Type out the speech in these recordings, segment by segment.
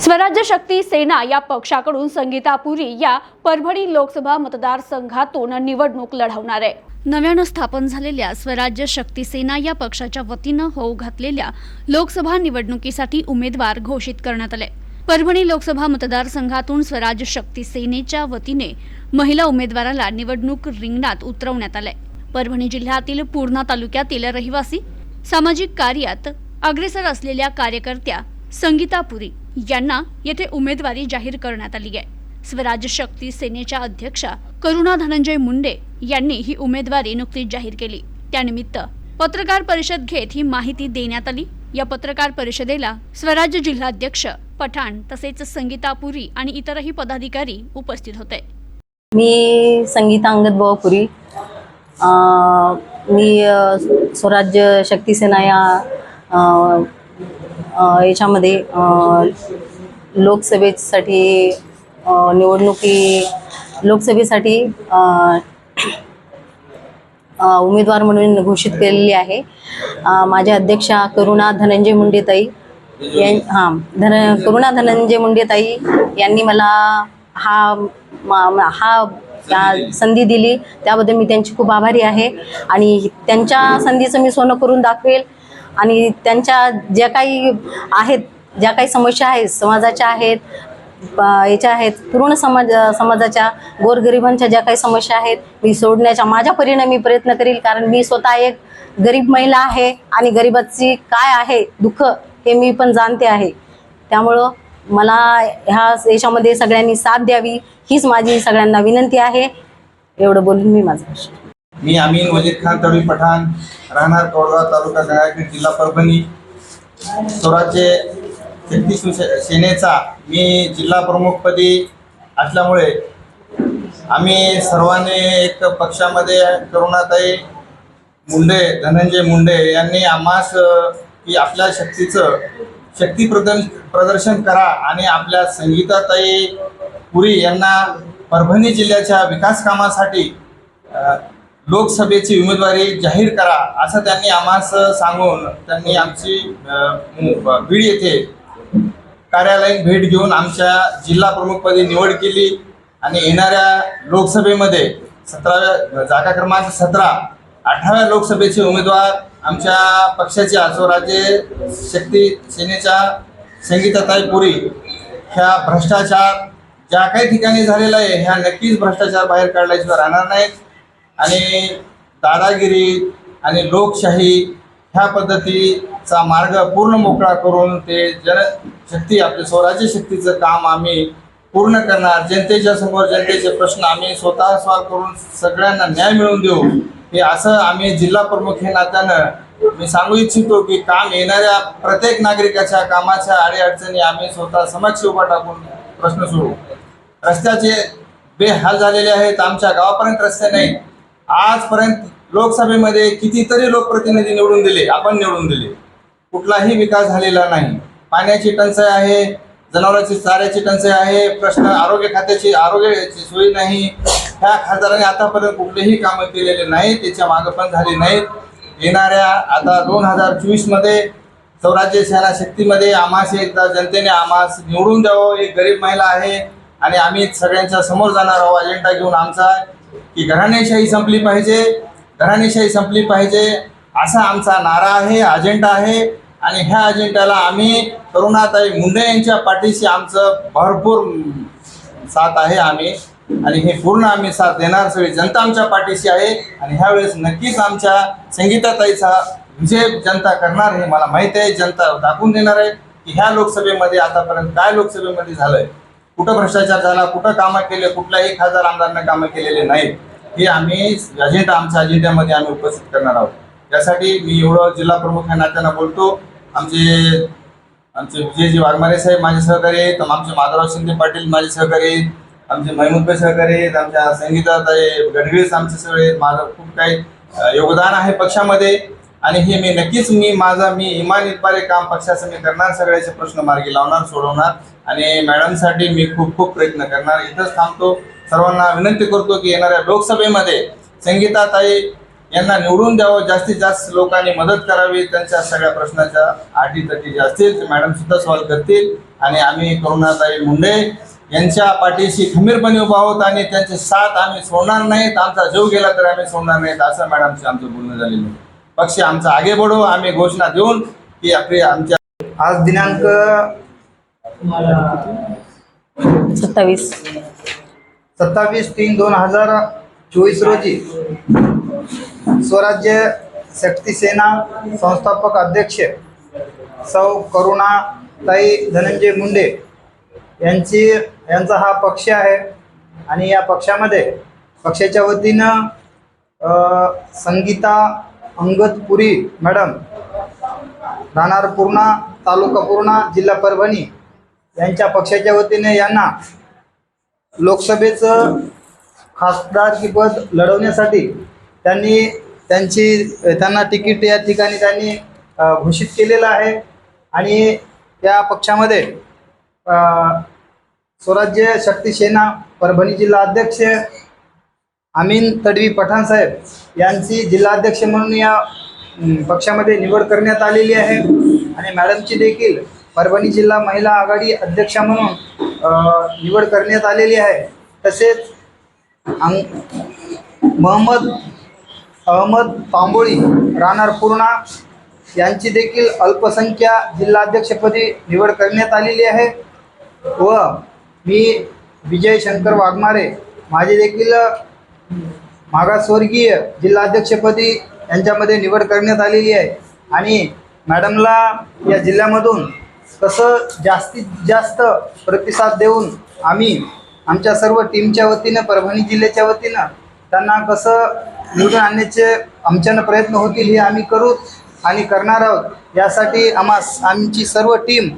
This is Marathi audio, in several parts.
स्वराज्य शक्ती सेना या पक्षाकडून संगीता पुरी या परभणी लोकसभा मतदारसंघातून निवडणूक लढवणार आहे. नव्यानं स्थापन झालेल्या स्वराज्य शक्ती सेना या पक्षाच्या वतीनं होऊ घातलेल्या लोकसभा निवडणुकीसाठी उमेदवार घोषित करण्यात आले. परभणी लोकसभा मतदारसंघातून स्वराज्य शक्ती सेनेच्या वतीने महिला उमेदवाराला निवडणूक रिंगणात उतरवण्यात आलंय. परभणी जिल्ह्यातील पूर्णा तालुक्यातील रहिवासी सामाजिक कार्यात अग्रेसर असलेल्या कार्यकर्त्या संगीता पुरी. यांना येथे उमेदवारी जाहीर करण्यात आली आहे. स्वराज्य शक्ती सेनेच्या अध्यक्षा करुणा धनंजय मुंडे यांनी ही उमेदवारी नुकतीच जाहीर केली. त्यानिमित्त पत्रकार परिषद घेत ही माहिती देण्यात आली. या पत्रकार परिषदेला स्वराज्य जिल्हाध्यक्ष पठाण तसेच संगीता पुरी आणि इतरही पदाधिकारी उपस्थित होते. मी संगीता अंगद पुरी. मी स्वराज्य शक्ती सेना या याच्यामध्ये लोकसभेसाठी निवडणुकी लोकसभेसाठी उमेदवार म्हणून घोषित केलेली आहे. माझ्या अध्यक्षा करुणा धनंजय मुंडेताई यां हां धन करुणा धनंजय मुंडेताई यांनी मला हा मा- हा संधी दिली. त्याबद्दल मी त्यांची खूप आभारी आहे. आणि त्यांच्या संधीचं मी सोनं करून दाखवेल. आणि त्यांच्या ज्या काही आहेत ज्या काही समस्या आहेत समाजाच्या आहेत याच्या आहेत पूर्ण समाज समाजाच्या गोरगरिबांच्या ज्या काही समस्या आहेत मी सोडण्याच्या माझ्या परीने मी प्रयत्न करील कारण मी स्वतः एक गरीब महिला आहे आणि गरिबाची काय आहे दुःख हे मी पण जाणते आहे. त्यामुळं मला ह्या याच्यामध्ये सगळ्यांनी साथ द्यावी हीच माझी सगळ्यांना विनंती आहे. एवढं बोलून मी माझं मी अमीन वजीर खान तळवी पठाण राहणार कोळगाव तालुका गंगाखेड जिल्हा परभणी. स्वराज्य शक्ती सुशे- सेनेचा मी जिल्हा प्रमुखपदी असल्यामुळे आम्ही सर्वांनी एक पक्षामध्ये करुणाताई मुंडे धनंजय मुंडे यांनी आम्हास की आपल्या शक्तीचं शक्ती प्रदर्श प्रदर्शन करा आणि आपल्या संगीताताई पुरी यांना परभणी जिल्ह्याच्या विकास कामासाठी लोकसभेची उमेदवारी जाहीर करा असं त्यांनी आम्हास सांगून त्यांनी आमची बीड येथे कार्यालयीन भेट घेऊन आमच्या जिल्हा प्रमुखपदी निवड केली आणि येणाऱ्या लोकसभेमध्ये सतराव्या जागा क्रमांक सतरा अठराव्या लोकसभेचे उमेदवार आमच्या पक्षाचे आसोराजे शक्ती सेनेच्या संगीताताई पुरी ह्या भ्रष्टाचार ज्या काही ठिकाणी झालेला आहे ह्या नक्कीच भ्रष्टाचार बाहेर काढल्याशिवाय राहणार नाहीत. आणि दादागिरी आणि लोकशाही ह्या पद्धतीचा मार्ग पूर्ण मोकळा करून ते जनशक्ती आपले स्वराज्य शक्तीचं काम आम्ही पूर्ण करणार. जनतेच्या समोर जनतेचे प्रश्न आम्ही स्वतः सॉल्व करून सगळ्यांना न्याय मिळवून देऊ. हे असं आम्ही जिल्हा प्रमुख हे नात्यानं मी सांगू इच्छितो की काम येणाऱ्या प्रत्येक नागरिकाच्या कामाच्या अडीअडचणी आम्ही स्वतः समक्ष उभा टाकून प्रश्न सोडू रस्त्याचे बेहाल झालेले आहेत. आमच्या गावापर्यंत रस्ते नाहीत. आजपर्यंत लोकसभेमध्ये कितीतरी लोकप्रतिनिधी निवडून दिले आपण निवडून दिले. कुठलाही विकास झालेला नाही. पाण्याची टंचाई आहे जनावरांची चाऱ्याची टंचाई आहे प्रश्न आरोग्य खात्याची आरोग्याची सोयी नाही. ह्या खासदारांनी आतापर्यंत कुठलेही कामं केलेले नाही त्याच्या मागं पण झाले नाहीत. येणाऱ्या आता दोन हजार चोवीसमध्ये स्वराज्य सेना शक्तीमध्ये आम्हास एकदा जनतेने आम्हास निवडून द्यावं एक गरीब महिला आहे. आणि आम्ही सगळ्यांच्या समोर जाणार आहोत अजेंडा घेऊन आमचा की घराणेशाही संपली पाहिजे घराणेशाही संपली पाहिजे असा आमचा नारा आहे अजेंडा आहे. आणि ह्या अजेंड्याला आम्ही करुणाताई मुंडे यांच्या पाठीशी आमचं भरपूर साथ आहे आम्ही. आणि हे पूर्ण आम्ही साथ देणार सगळी जनता आमच्या पाठीशी आहे. आणि ह्यावेळेस नक्कीच आमच्या संगीताताईचा विजय जनता करणार हे मला माहीत आहे. जनता दाखवून देणार आहे की ह्या लोकसभेमध्ये आतापर्यंत काय लोकसभेमध्ये झालंय. कुठं भ्रष्टाचार झाला कुठं कामं केले कुठल्याही हजार आमदारांना कामं केलेले नाहीत हे आम्ही अजेंडा आमच्या अजेंड्यामध्ये आम्ही उपस्थित करणार आहोत. त्यासाठी मी एवढं जिल्हा प्रमुख या नात्यानं बोलतो. आमचे आमचे विजयजी वाघमारे साहेब माझे सहकारी आहेत आमचे माधवराव शिंदे पाटील माझे सहकारी आहेत आमचे महमूद सहकारी आहेत आमच्या संगीताताई गडवीस आमचे सगळे माझं खूप काही योगदान आहे पक्षामध्ये. आणि हे मी नक्कीच मी माझा मी इमानबारे काम पक्षाचं मी करणार सगळ्याचे प्रश्न मार्गी लावणार सोडवणार. आणि मॅडमसाठी मी खूप खूप प्रयत्न करणार. इथंच थांबतो. सर्वांना विनंती करतो की येणाऱ्या लोकसभेमध्ये संगीताताई यांना निवडून द्यावं जास्तीत जास्त लोकांनी मदत करावी. त्यांच्या सगळ्या प्रश्नाच्या अटीतटी ज्या असतील ते मॅडम सुद्धा सॉल्व्ह करतील. आणि आम्ही करुणाताई मुंडे यांच्या पाठीशी खंबीरपणे उभा आहोत आणि त्यांचे साथ आम्ही सोडणार नाहीत. आमचा जीव गेला तर आम्ही सोडणार नाहीत असं मॅडमशी आमचं बोलणं झालेलं आहे. पक्ष आमचा आगे बढो आम्ही घोषणा देऊन की आपली आमच्या आज दिनांक सत्तावीस. सत्तावीस तीन दोन हजार चोवीस रोजी स्वराज्य शक्ती सेना संस्थापक अध्यक्ष सौ करुणाताई धनंजय मुंडे यांची यांचा हा पक्ष आहे. आणि या पक्षामध्ये पक्षाच्या वतीनं अ, अंगद अंगदपुरी मॅडम राहणार पूर्णा तालुका पूर्णा जिल्हा परभणी यांच्या पक्षाच्या वतीने यांना लोकसभेचं खासदारकीपद लढवण्यासाठी त्यांनी त्यांची त्यांना तिकीट या ठिकाणी त्यांनी घोषित केलेलं आहे. आणि त्या पक्षामध्ये स्वराज्य शक्ती सेना परभणी जिल्हा अध्यक्ष अमीन तडवी पठाण साहेब यांची जिल्हाध्यक्ष म्हणून या पक्षामध्ये निवड करण्यात आलेली आहे. आणि मॅडमची देखील परभणी जिल्हा महिला आघाडी अध्यक्षा म्हणून निवड करण्यात आलेली आहे. तसेच अंग मोहम्मद अहमद तांबोळी राहणार पूर्णा यांची देखील अल्पसंख्या जिल्हाध्यक्षपदी निवड करण्यात आलेली आहे. व मी विजय शंकर वाघमारे माझे देखील मागासवर्गीय जिल्हाध्यक्षपदी यांच्यामध्ये निवड करण्यात आलेली आहे. आणि मॅडमला या जिल्ह्यामधून कसं जास्तीत जास्त प्रतिसाद देऊन आम्ही आमच्या सर्व टीमच्या वतीनं परभणी जिल्ह्याच्या वतीनं त्यांना कसं निवडून आणण्याचे आमच्यानं प्रयत्न होतील हे आम्ही करू आणि करणार आहोत. यासाठी आम्हा आमची सर्व टीम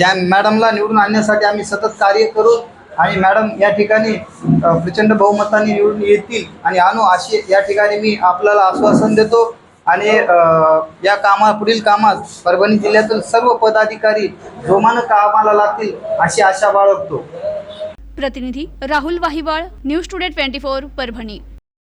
या मॅडमला निवडून आणण्यासाठी आम्ही सतत कार्य करू. आणि मॅडम या ठिकाणी प्रचंड बहुमताने निवडून येतील. आणि आणू अशी या ठिकाणी मी आपल्याला आश्वासन देतो. आणि या कामा पुढील कामात परभणी जिल्ह्यातील सर्व पदाधिकारी जोमानं कामाला लागतील अशी आशा बाळगतो. प्रतिनिधी Rahul Wahiwal news today twenty four Parbhani.